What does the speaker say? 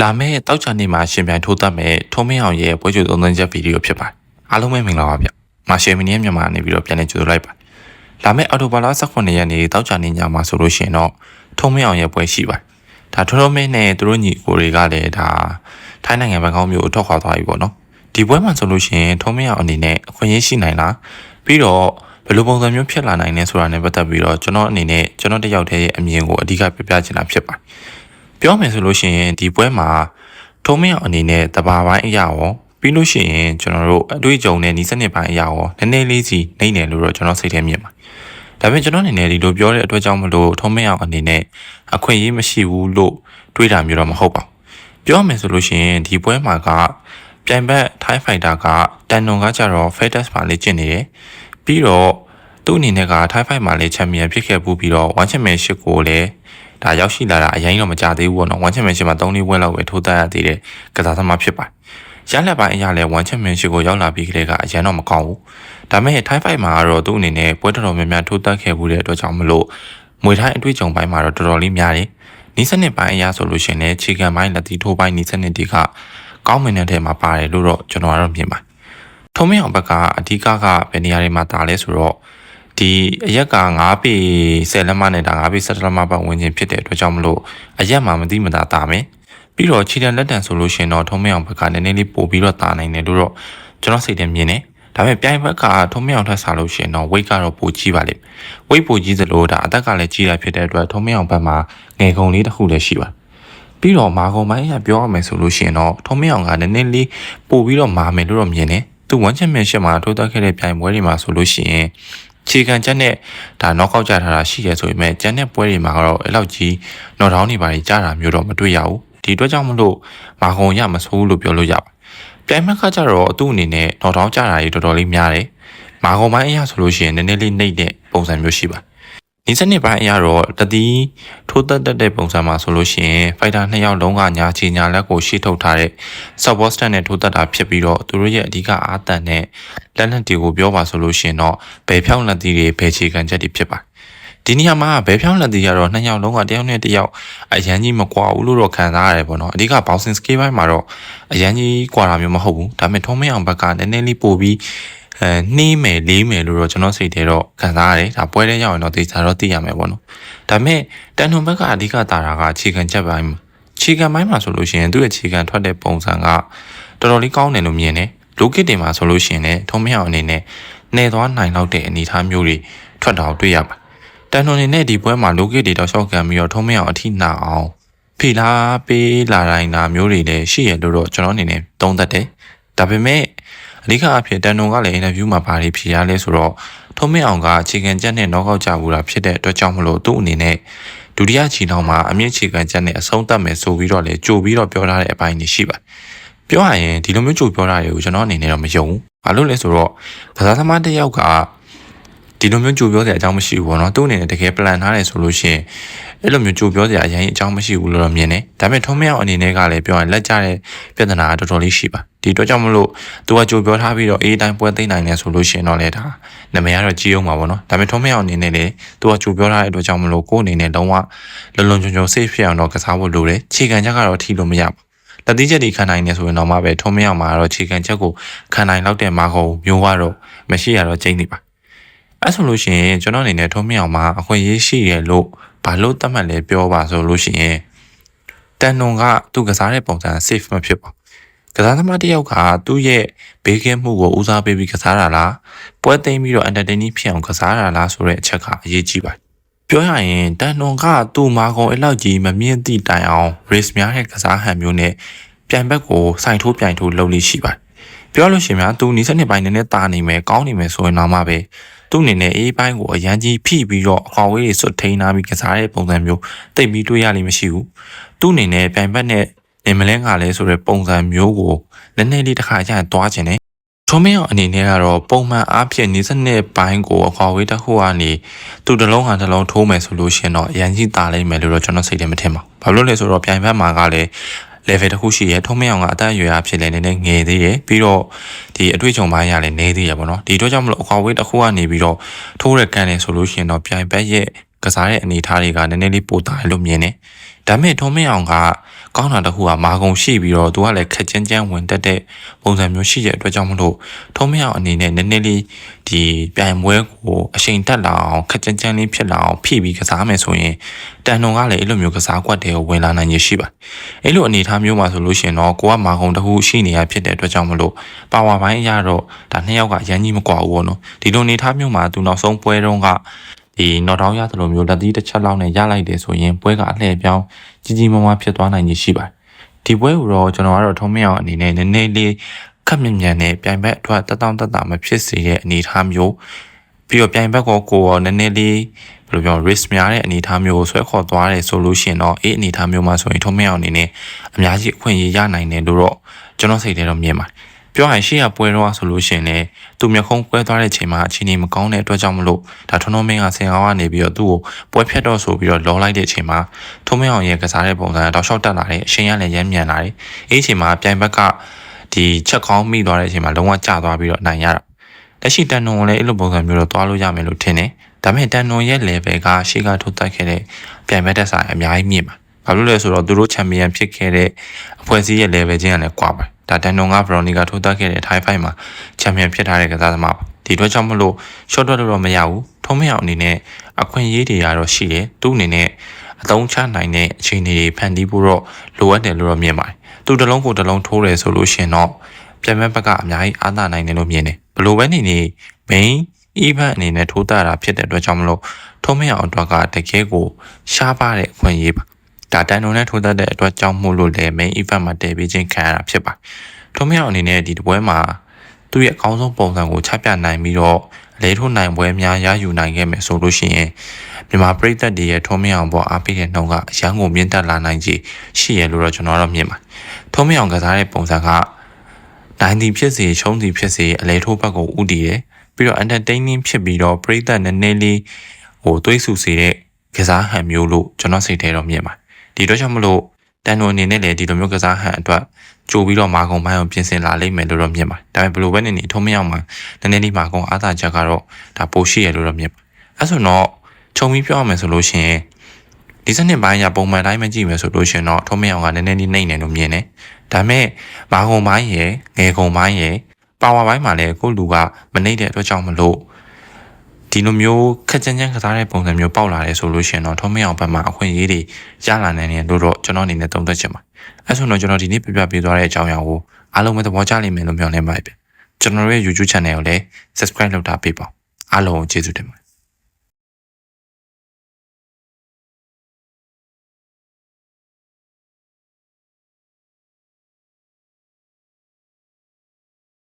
လာမယ့်တောက်ချာနေ့မှာရှင်ပြိုင်ထိုးသက်မဲ့ထုံးမင်းအောင်ရဲ့ပွဲကြိုသုံးသပ်ချက်ဗီဒီယိုဖြစ်ပါတယ်အားလုံးပဲမင်္ဂလာပါဗျမာရှယ်မီနီရဲ့မြန်မာနေပြီးတော့ပြန်လည်ကြိုဆိုလိုက်ပါလာမယ့်အော်တိုဘာလ18ရက်နေ့တောက်ချာနေ့ညမှာဆိုလို့ရှိရင်တော့ထုံးမင်းအောင်ရဲ့ပွဲရှိပါတယ်ဒါထုံးထုံးမင်းနဲ့သူတို့ညီကိုတွေကလည်းဒါထိုင်းနိုင်ငံဘန်ကောက်မြို့ထွက်ခွာသွားပြီပေါ့နော်ဒီပွဲမှာဆိုလို့ရှိရင်ထုံးမင်းအောင်အနေနဲ့အခွင့်အရေးရှိနိုင်လားပြီးတော့ဘယ်လိုပုံစံမျိုးဖြစ်လာနိုင်လဲဆိုတာနဲ့ပတ်သက်ပြီးတော့ကျွန်တော်အနေနဲ့ကျွန်တော်တယောက်တည်းရဲ့အမြင်ကိုအဓိကပြပြချင်တာဖြစ်ပါတယ် ပြောမယ်ဆိုလို့ရှိရင်ဒီပွဲမှာထုံးမင်းအောင်အနေနဲ့တဘာပိုင်းအရာရောပြီးလို့ရှိရင်ကျွန်တော်တို့အတွေ့အကြုံနဲ့ဤစနစ်ပိုင်းအရာရောနည်းနည်းလေးစီနှိမ့်တယ်လို့တော့ကျွန်တော်စိတ်ထဲမြင်ပါဒါပေမဲ့ကျွန်တော်အနေနဲ့ဒီလိုပြောတဲ့အတွက်ကြောင့်မလို့ထုံးမင်းအောင်အနေနဲ့အခွင့်အရေးမရှိဘူးလို့တွေးတာမျိုးတော့မဟုတ်ပါဘူးပြောမယ်ဆိုလို့ရှိရင်ဒီပွဲမှာကပြိုင်ဘက် Thai Fighter ကတန်နွန်ကကြတော့ Fedex မှာလေ့ကျင့်နေတယ်ပြီးတော့သူ့အနေနဲ့က Thai Fight မှာလေချန်ပီယံဖြစ်ခဲ့ပူးပြီးတော့ One Championship ကိုလည်း ဒါရောက်ရှိလာတာအရင်တော့မကြသေးဘူးပေါ့နော်။ One Championship မှာ3လေးပွဲလောက်ပဲထိုးသက်ရသေးတယ်ကစားသမားဖြစ်ပါတယ်။ရလက်ပိုင်းအရာလဲ One Championship ကိုရောက်လာပြီးကလေးကအရင်တော့မကောင်းဘူး။ဒါပေမဲ့ Thai Fight မှာကတော့သူ့အနေနဲ့ပွဲတော်တော်များများထိုးသက်ခဲ့မှုတဲ့အတွက်ကြောင့်မလို့မွေထိုင်းအတွေ့အကြုံပိုင်းမှာတော့တော်တော်လေးများတယ်။နီးစနစ်ပိုင်းအရာဆိုလို့ရှိရင်လည်းခြေခံပိုင်းလက်သီးထိုးပိုင်းနီးစနစ်တွေကကောင်းမွန်တဲ့ထဲမှာပါတယ်လို့တော့ကျွန်တော်ကတော့မြင်ပါတယ်။ထုံးမင်းအောင်ဘက်ကအဓိကကဘယ်နေရာတွေမှာတာလဲဆိုတော့ ဒီအရက်က9ပေ10လက်မနဲ့ဒါ9ပေ17လက်မပတ်ဝန်းကျင်ဖြစ်တဲ့အတွက်ကြောင့်မလို့အရက်မှာမတိမတာတာမယ်ပြီးတော့ခြေတံလက်တံဆိုလို့ရှိရင်တော့ထုံးမင်းအောင်ဘက်ကနည်းနည်းလေးပို့ပြီးတော့တာနိုင်တယ်လို့တော့ကျွန်တော်စိတ်ထဲမြင်တယ်ဒါပေမဲ့ပြိုင်ဘက်ကထုံးမင်းအောင်ထက်စားလို့ရှိရင်တော့ weight ကတော့ပိုကြီးပါလိမ့်မယ် weight ပိုကြီးသလိုဒါအသက်ကလည်းကြီးတာဖြစ်တဲ့အတွက်ထုံးမင်းအောင်ဘက်မှာငယ်ကုံလေးတစ်ခုလည်းရှိပါတယ်ပြီးတော့မာကုံပိုင်းအရပြောရမယ်ဆိုလို့ရှိရင်တော့ထုံးမင်းအောင်ကနည်းနည်းလေးပို့ပြီးတော့မာမယ်လို့တော့မြင်တယ်သူ one championship မှာထိုးတက်ခဲ့တဲ့ပြိုင်ပွဲတွေမှာဆိုလို့ရှိရင် ခြေခံချက်နဲ့ဒါ knockout ကြထားတာရှိရဲဆိုပေမဲ့ကျန်တဲ့ပွဲတွေမှာတော့အဲ့လောက်ကြီး knock down တွေပါကြီးကြတာမျိုးတော့မတွေ့ရဘူးဒီအတွက်ကြောင့်မလို့မာကုံရမဆိုးလို့ပြောလို့ရပါတယ်ပြိုင်ဘက်ကကြတော့သူ့အနေနဲ့ knock down ကြတာကြီးတော်တော်လေးများတယ်မာကုံပိုင်းအရာဆိုလို့ရှိရင်နည်းနည်းလေးနှိမ့်တဲ့ပုံစံမျိုးရှိပါတယ် ဒီစနစ်ပိုင်းအရတော့တတိထိုးသက်တက်တဲ့ပုံစံမှာဆိုလို့ရှိရင်ဖိုက်တာနှစ်ယောက်လုံးကညာချီညာလက်ကိုရှေ့ထုတ်ထားတဲ့ support stand နဲ့ထိုးသက်တာဖြစ်ပြီးတော့သူတို့ရဲ့အဓိကအားတန်တဲ့လက်နက်တွေကိုပြောပါဆိုလို့ရှိရင်တော့ဘယ်ဖြောင်းလက်သီးတွေဘယ်ခြေခံချက်တွေဖြစ်ပါတယ်ဒီနေရာမှာဘယ်ဖြောင်းလက်သီးကတော့နှစ်ယောက်လုံးကတယောက်နဲ့တယောက်အရန်ကြီးမကွာဘူးလို့တော့ခံစားရတယ်ပေါ့နော်အဓိက bouncing scale ဘိုင်းမှာတော့အရန်ကြီးကွာတာမျိုးမဟုတ်ဘူးဒါပေမဲ့ထုံးမင်းအောင်ဘက်ကနည်းနည်းလေးပို့ပြီး အဲနှီးမယ်လေးမယ်လို့တော့ကျွန်တော်စိတ်ထဲတော့ခံစားရတယ်ဒါပွဲတဲ့ရောက်ရင်တော့သိချာတော့သိရမယ်ပေါ့နော်ဒါပေမဲ့တန်ထွန်ဘက်ကအဓိကတာတာကအခြေခံချက်ပိုင်းခြေခံပိုင်းမှာဆိုလို့ရှိရင်သူ့ရဲ့ခြေခံထွက်တဲ့ပုံစံကတော်တော်လေးကောင်းတယ်လို့မြင်တယ်လိုကစ်တင်မှာဆိုလို့ရှိရင်လည်းထုံးမင်းအောင်အနေနဲ့နေသွားနိုင်တော့တဲ့အနေအထားမျိုးတွေထွက်တာကိုတွေ့ရပါတန်ထွန်နေနဲ့ဒီပွဲမှာလိုကစ်တွေတော့ရှော့ကန်ပြီးတော့ထုံးမင်းအောင်အထိနာအောင်ဖိလားပေးလာတိုင်းနာမျိုးတွေလည်းရှိရလို့တော့ကျွန်တော်အနေနဲ့သုံးသပ်တယ်ဒါပေမဲ့ အဓိကအဖြစ်တန်တုံကလည်းအင်တာဗျူးမှာဘာတွေဖြေရလဲဆိုတော့ထုံးမင်းအောင်ကအခြေခံချက်နဲ့နော့ကောက်ကြဘူးတာဖြစ်တဲ့အတွက်ကြောင့်မလို့သူ့အနေနဲ့ဒုတိယချီနှောင်းမှာအမြင့်အခြေခံချက်နဲ့အဆုံးသတ်မယ်ဆိုပြီးတော့လေကြိုပြီးတော့ပြောထားတဲ့အပိုင်းတွေရှိပါတယ်ပြောရရင်ဒီလိုမျိုးကြိုပြောတာတွေကိုကျွန်တော်အနေနဲ့တော့မယုံဘူးဘာလို့လဲဆိုတော့ကစားသမားတစ်ယောက်က ဒီလိုမျိုးကြိုပြောစရာအကြောင်းမရှိဘူးပေါ့နော်သူ့အနေနဲ့တကယ် plan ထားတယ်ဆိုလို့ရှိရင်အဲ့လိုမျိုးကြိုပြောစရာအရင်အကြောင်းမရှိဘူးလို့တော့မြင်တယ်ဒါပေမဲ့ထုံးမရအောင်အနေနဲ့ကလည်းပြောရင်လက်ကျတဲ့ပြဿနာကတော်တော်လေးရှိပါဒီအတွက်ကြောင့်မလို့သူကကြိုပြောထားပြီးတော့အေးတိုင်းပွဲသိမ်းနိုင်တယ်ဆိုလို့ရှိရင်တော့လေဒါနာမည်ကတော့ကြီးအောင်ပါပေါ့နော်ဒါပေမဲ့ထုံးမရအောင်အနေနဲ့လေသူကကြိုပြောထားတဲ့အတွက်ကြောင့်မလို့ကိုယ့်အနေနဲ့လုံးဝလုံလုံခြုံခြုံ safe ဖြစ်အောင်တော့ကစားဖို့လိုတယ်ခြေခံချက်ကတော့ထိလို့မရဘူးလက်သီးချက်တွေခံနိုင်နေဆိုရင်တော့မှပဲထုံးမရအောင်မှာတော့ခြေခံချက်ကိုခံနိုင်လောက်တဲ့မာကုံမျိုးကတော့မရှိရတော့ကျင်းနေပါ အဲ့ဆိုလို့ရှိရင်ကျွန်တော်အနေနဲ့ထုံးမရအောင်မှာအခွင့်အရေးရှိရလို့ဘာလို့တတ်မှတ်လဲပြောပါဆိုလို့ရှိရင်တန်နုံကသူကစားတဲ့ပုံစံ safe မဖြစ်ပါဘူးကစားသမားတစ်ယောက်ကသူ့ရဲ့ဘေးကင်းမှုကိုဦးစားပေးပြီးကစားတာလားပွဲသိမ်းပြီးတော့ entertaining ဖြစ်အောင်ကစားတာလားဆိုတဲ့အချက်ကအရေးကြီးပါတယ်ပြောရရင်တန်နွန်ကသူ့မာကုံအဲ့လောက်ကြီးမမြင့်သည့်တိုင်အောင် race များတဲ့ကစားဟန်မျိုးနဲ့ပြိုင်ဘက်ကိုစိုင်ထိုးပြိုင်ထိုးလုပ်လို့ရှိပါတယ်ပြောလို့ရှိရင်များသူနီးစနစ်ပိုင်းနည်းနည်းတာနေမယ်ကောင်းနေမယ်ဆိုရင်တော့မှပဲ သူ့အနေနဲ့အေးပိုင်းကိုအရန်ကြီးဖိပြီးတော့အခွာဝေးတွေစွတ်ထိန်းထားပြီးကစားတဲ့ပုံစံမျိုးတိတ်ပြီးတွေးရလိမ့်မရှိဘူးသူ့အနေနဲ့ပြိုင်ဘက်နဲ့နေမလဲငါလဲဆိုတဲ့ပုံစံမျိုးကိုနည်းနည်းလေးတစ်ခါကျရင်သွားခြင်းတယ်ထုံးမင်းအောင်အနေနဲ့ကတော့ပုံမှန်အားဖြင့်နေစနစ်ပိုင်းကိုအခွာဝေးတစ်ခုကနေသူ့တစ်လုံးဟာတစ်လုံးထိုးမယ်ဆိုလို့ရှိရင်တော့အရန်ကြီးတာလိမ့်မယ်လို့တော့ကျွန်တော်စိတ်ထဲမထင်ပါဘူး။ဘာလို့လဲဆိုတော့ပြိုင်ဘက်မှာကလည်း level တစ်ခုရှိရဲထုံးမင်းအောင်ကအသက်အရွယ်အဖြစ်လည်းနည်းနည်းငယ်သေးတယ်ပြီးတော့ဒီအတွေ့အကြုံပိုင်းရလည်းနည်းသေးရပေါ့နော်ဒီတော့ကြောင့်မလို့အခွာဝေးတစ်ခုကနေပြီးတော့ထိုးရကန်တယ်ဆိုလို့ရှိရင်တော့ပြိုင်ဘက်ရဲ့ကစားတဲ့အနေအထားတွေကနည်းနည်းလေးပိုတာလို့မြင်တယ်ဒါပေမဲ့ထုံးမင်းအောင်က ကောင်းတာတစ်ခုကမာကုံရှိပြီးတော့သူကလည်းခက်ကြမ်းကြမ်းဝင်တက်တဲ့ပုံစံမျိုးရှိတဲ့အတွက်ကြောင့်မလို့ထုံးမအောင်အနေနဲ့နည်းနည်းလေးဒီပြိုင်ပွဲကိုအချိန်တက်လာအောင်ခက်ကြမ်းကြမ်းလေးဖြစ်လာအောင်ဖိပြီးကစားမယ်ဆိုရင်တန်နှုံကလည်းအဲ့လိုမျိုးကစားကွက်တွေကိုဝင်လာနိုင်ရရှိပါအဲ့လိုအနေအထားမျိုးမှာဆိုလို့ရှိရင်တော့ကိုကမာကုံတစ်ခုရှိနေရဖြစ်တဲ့အတွက်ကြောင့်မလို့ပါဝါပိုင်းအရတော့ဒါနှစ်ယောက်ကအရန်ကြီးမကွာဘူးပေါ့နော်ဒီလိုအနေအထားမျိုးမှာသူနောက်ဆုံးပွဲတုန်းက ဒီနော်ဒေါင်းရတယ်လို့မျိုးလက်သီးတစ်ချက်လောက်နဲ့ရလိုက်တယ်ဆိုရင်ပွဲကအလှည့်ပြောင်းကြီးကြီးမားမားဖြစ်သွားနိုင်ရရှိပါတယ်ဒီပွဲကိုတော့ကျွန်တော်ကတော့ထုံးမရအောင်အနေနဲ့နည်းနည်းလေးခက်မြင်မြန်နဲ့ပြိုင်ဘက်အတွက်တက်တောင့်တက်တာမဖြစ်စေတဲ့အနေအထားမျိုးပြီးတော့ပြိုင်ဘက်ကောကိုရောနည်းနည်းလေးဘယ်လိုပြော risk များတဲ့အနေအထားမျိုးကိုဆွဲခေါ်သွားတယ်ဆိုလို့ရှိရင်တော့အေးအနေအထားမျိုးမှာဆိုရင်ထုံးမရအောင်အနေနဲ့အများကြီးအခွင့်အရေးရနိုင်တယ်လို့တော့ကျွန်တော်စိတ်ထဲတော့မြင်ပါတယ် ပြောရရင်ရှေ့ကပွဲတော့ဆိုလို့ရှိရင်လည်းသူမျက်ခုံးပွဲသွားတဲ့ချိန်မှာအခြေအနေမကောင်းတဲ့အတွက်ကြောင့်မလို့ဒါထွန်းထွန်းမင်းကဆင်အောင်ကနေပြီးတော့သူ့ကိုပွဲဖြတ်တော့ဆိုပြီးတော့လောလိုက်တဲ့အချိန်မှာထုံးမင်းအောင်ရဲ့ကစားတဲ့ပုံစံတော့ရှော့တက်လာတယ်အရှင်ရလည်းရမ်းမြန်လာတယ်အဲ့ဒီအချိန်မှာပြိုင်ဘက်ကဒီချက်ကောင်းမိသွားတဲ့အချိန်မှာလုံးဝကျသွားပြီးတော့အနိုင်ရတာလက်ရှိတန်နုံကိုလည်းအဲ့လိုပုံစံမျိုးတော့သွားလို့ရမယ်လို့ထင်တယ်ဒါပေမဲ့တန်နုံရဲ့ level ကရှေ့ကထုတ်တက်ခဲ့တဲ့ပြိုင်ဘက်တက်ဆိုင်အများကြီးမြင့်ပါဘာလို့လဲဆိုတော့သူတို့ချန်ပီယံဖြစ်ခဲ့တဲ့အဖွဲ့အစည်းရဲ့ level ချင်းကလည်းကွာပါတယ် ဒါတန်နုံကဗရော်နီကာထိုးတက်ခဲ့တဲ့ Thai fight မှာချန်ပီယံဖြစ်ထားတဲ့ကစားသမားပါဒီအတွက်ကြောင့်မလို့ short ထွက်လို့တော့မရဘူးထုံးမရအောင်အနေနဲ့အခွင့်အရေးတွေကတော့ရှိတယ်သူ့အနေနဲ့အသုံးချနိုင်တဲ့အခြေအနေတွေဖန်တီးဖို့တော့လိုအပ်တယ်လို့တော့မြင်ပါတယ်သူတစ်လုံးကိုတစ်လုံးထိုးတယ်ဆိုလို့ရှိရင်တော့ပြန်မဲ့ဘက်ကအများကြီးအားသာနိုင်တယ်လို့မြင်တယ်ဘလို့ပဲနေနေ main event အနေနဲ့ထိုးတက်တာဖြစ်တဲ့အတွက်ကြောင့်မလို့ထုံးမရအောင်အတွက်ကတကယ်ကိုရှားပါတဲ့အခွင့်အရေးပါ ဒါတန်တုံနဲ့ထိုးသက်တဲ့အတွက်ကြောင့်မို့လို့လည်း main event မှာတည်ပြီးချင်းခံရတာဖြစ်ပါတယ်။ထုံးမြောင်အနေနဲ့ဒီပွဲမှာသူ့ရဲ့အကောင်းဆုံးပုံစံကိုချပြနိုင်ပြီးတော့အလဲထိုးနိုင်ပွဲများရယူနိုင်ခဲ့မယ်ဆိုလို့ရှိရင်မြန်မာပြည်သက်တွေရဲ့ထုံးမြောင်ပေါ်အားပေးတဲ့နှုံကအရန်ကိုမြင့်တက်လာနိုင်ကြီးရှိရလို့တော့ကျွန်တော်တော့မြင်ပါတယ်။ထုံးမြောင်ကစားတဲ့ပုံစံကနိုင်သည်ဖြစ်စေရှုံးသည်ဖြစ်စေအလဲထိုးဘက်ကိုဥတည်တယ်ပြီးတော့ entertaining ဖြစ်ပြီးတော့ပြည်သက်နည်းနည်းလေးဟိုတွေးဆူစေတဲ့ကစားဟန်မျိုးလို့ကျွန်တော်စိတ်ထဲတော့မြင်ပါတယ် ဒီတော့ကြောင့်မလို့တန်နိုအနေနဲ့လည်းဒီလိုမျိုးကစားဟန်အတွက်ကြိုပြီးတော့မာကုံပိုင်းအောင်ပြင်ဆင်လာလိမ့်မယ်လို့တော့မြင်ပါတယ်ဒါပေမဲ့ဘယ်လိုပဲနေနေထုံးမရောက်မှာနည်းနည်းလေးမာကုံအားသာချက်ကတော့ဒါပိုရှိရလို့တော့မြင်ပါတယ်အဲဆိုတော့ခြုံပြီးပြောရမယ်ဆိုလို့ရှိရင်ဒီစနစ်ပိုင်းကပုံမှန်တိုင်းမကြည့်မယ်ဆိုလို့ရှိရင်တော့ထုံးမရောက်ကနည်းနည်းလေးနှိမ့်နေလို့မြင်တယ်ဒါပေမဲ့မာကုံပိုင်းရယ်ငယ်ကုံပိုင်းရယ်ပါဝါပိုင်းမှာလည်းကိုလူကမနှိမ့်တဲ့အတွက်ကြောင့်မလို့ ဒီလိုမျိုးခက်ကြမ်းကြမ်းကစားတဲ့ပုံစံမျိုးပေါက်လာတယ်ဆိုလို့ရှိရင်တော့ထုံးမင်းအောင်ဘက်မှာအခွင့်အရေးတွေရလာနိုင်တယ်လို့တော့ကျွန်တော်အနေနဲ့သုံးသပ်ချင်ပါတယ်။အဲဆိုတော့ကျွန်တော်ဒီနေ့ပြပြပေးသွားတဲ့အကြောင်းအရာကိုအားလုံးပဲသဘောကျလိမ့်မယ်လို့မျှော်လင့်ပါတယ်ဗျ။ကျွန်တော်ရဲ့ YouTube channel ကိုလည်း subscribe လုပ်တာပေးပါ။အားလုံးကိုကျေးဇူးတင်ပါတယ်